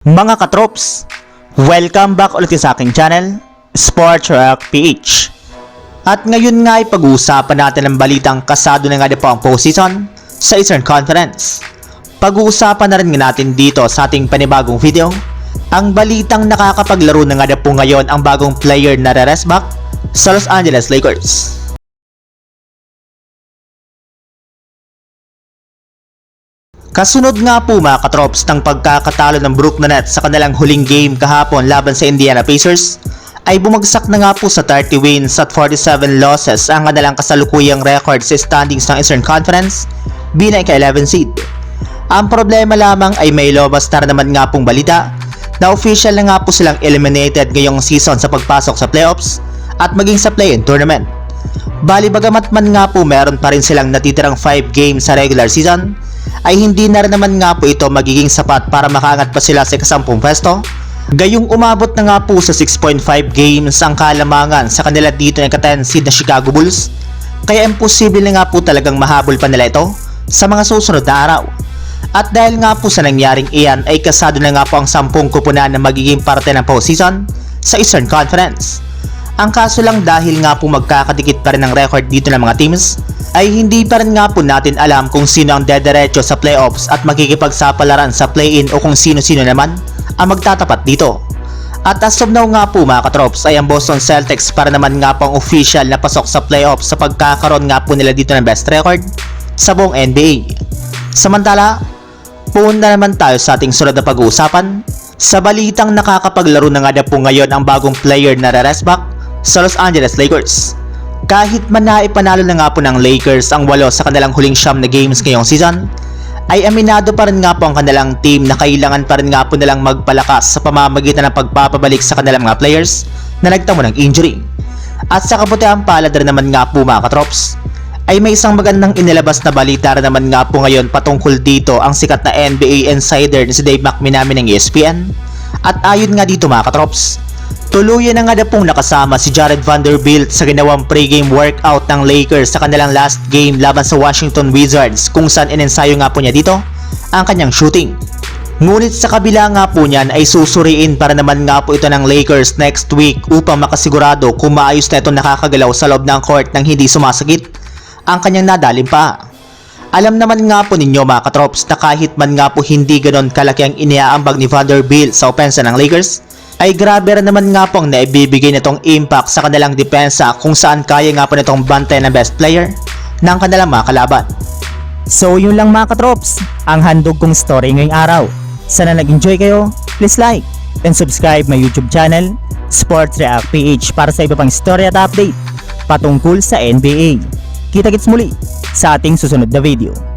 Mga katrops, welcome back ulit sa aking channel, Sports Rock PH. At ngayon nga ay pag-uusapan natin ang balitang kasado na nga din po ang postseason sa Eastern Conference. Pag-uusapan na rin nga natin dito sa ating panibagong video, ang balitang nakakapaglaro na nga po ngayon ang bagong player na back sa Los Angeles Lakers. Kasunod nga po mga katrops ng pagkakatalo ng Brooklyn Nets sa kanilang huling game kahapon laban sa Indiana Pacers, ay bumagsak na nga po sa 30 wins at 47 losses ang kanilang kasalukuyang record sa standings ng Eastern Conference bilang ika-11 seed. Ang problema lamang ay may lobas na naman nga pong balita na official na nga po silang eliminated ngayong season sa pagpasok sa playoffs at maging sa play-in tournament. Bali bagamat man nga po meron pa rin silang natitirang 5 games sa regular season, ay hindi na rin naman nga po ito magiging sapat para makaangat pa sila sa ikasampung pwesto. Gayong umabot na nga po sa 6.5 games ang kalamangan sa kanila dito ng ka-10 seed na Chicago Bulls, kaya imposible na nga po talagang mahabol pa nila ito sa mga susunod na araw. At dahil nga po sa nangyaring iyan ay kasado na nga po ang 10 kupunan na magiging parte ng postseason sa Eastern Conference. Ang kaso lang dahil nga po magkakadikit pa rin ang record dito ng mga teams, ay hindi pa rin nga po natin alam kung sino ang dederecho sa playoffs at makikipagsapalaran sa play-in o kung sino-sino naman ang magtatapat dito. At as of now nga po mga katrops ay ang Boston Celtics para naman nga po ang official na pasok sa playoffs sa pagkakaroon nga po nila dito ng best record sa buong NBA. Samantala, pumunta naman tayo sa ating sunod na pag-uusapan sa balitang nakakapaglaro na nga na po ngayon ang bagong player na re-rest sa Los Angeles Lakers. Kahit man na ipanalo na nga po ng Lakers ang walo sa kanilang huling siyam na games ngayong season, ay aminado pa rin nga po ang kanilang team na kailangan pa rin nga po nilang magpalakas sa pamamagitan ng pagpapabalik sa kanilang mga players na nagtamo ng injury. At sa kabutihan palad rin naman nga po mga katrops, ay may isang magandang inilabas na balita rin naman nga po ngayon patungkol dito ang sikat na NBA insider ni si Dave McMinami ng ESPN. At ayon nga dito mga katrops, Tuluyan na nga na pong nakasama si Jared Vanderbilt sa ginawang pregame workout ng Lakers sa kanilang last game laban sa Washington Wizards kung saan inensayo nga po niya dito ang kanyang shooting. Ngunit sa kabila nga po niyan ay susuriin para naman nga po ito ng Lakers next week upang makasigurado kung maayos na ito nakakagalaw sa loob ng court nang hindi sumasakit ang kanyang nadalim pa. Alam naman nga po ninyo mga katrops na kahit man nga po hindi ganon kalaki ang iniaambag ni Vanderbilt sa opensa ng Lakers, ay grabe rin naman nga po ang naibibigay nitong impact sa kanilang depensa kung saan kaya nga po nitong bantay ng best player ng kanilang mga kalaban. So yun lang mga katrops, ang handog kong story ngayong araw. Sana nag-enjoy kayo, please like and subscribe my YouTube channel, Sports React PH para sa iba pang story at update patungkol sa NBA. Kita-kits muli sa ating susunod na video.